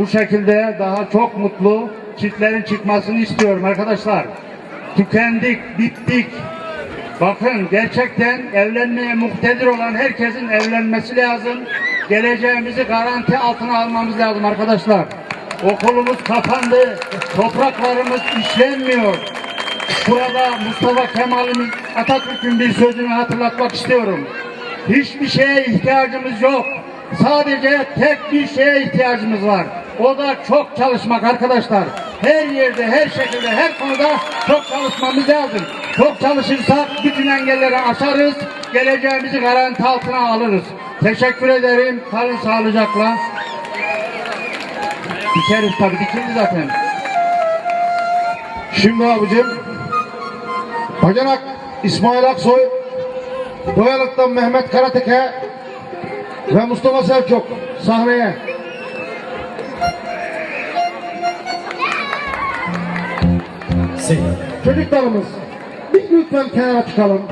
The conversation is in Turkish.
bu şekilde daha çok mutlu çiftlerin çıkmasını istiyorum arkadaşlar. Tükendik, bittik. Bakın gerçekten evlenmeye muhtedir olan herkesin evlenmesi lazım. Geleceğimizi garanti altına almamız lazım arkadaşlar. Okulumuz kapandı. Topraklarımız işlenmiyor. Burada Mustafa Kemal'imiz Atatürk'ün bir sözünü hatırlatmak istiyorum. Hiçbir şeye ihtiyacımız yok. Sadece tek bir şeye ihtiyacımız var. O da çok çalışmak arkadaşlar. Her yerde, her şekilde, her konuda çok çalışmamız lazım. Çok çalışırsak bütün engelleri aşarız. Geleceğimizi garanti altına alırız. Teşekkür ederim. Kalın sağlıcakla. Dikeriz tabii. Dikildi zaten. Şimdi abicim Bacanak İsmail Aksoy Boyalık'tan Mehmet Karateke ve Mustafa Selçuk sahneye. Çocuklarımız biz lütfen kenara çıkalım.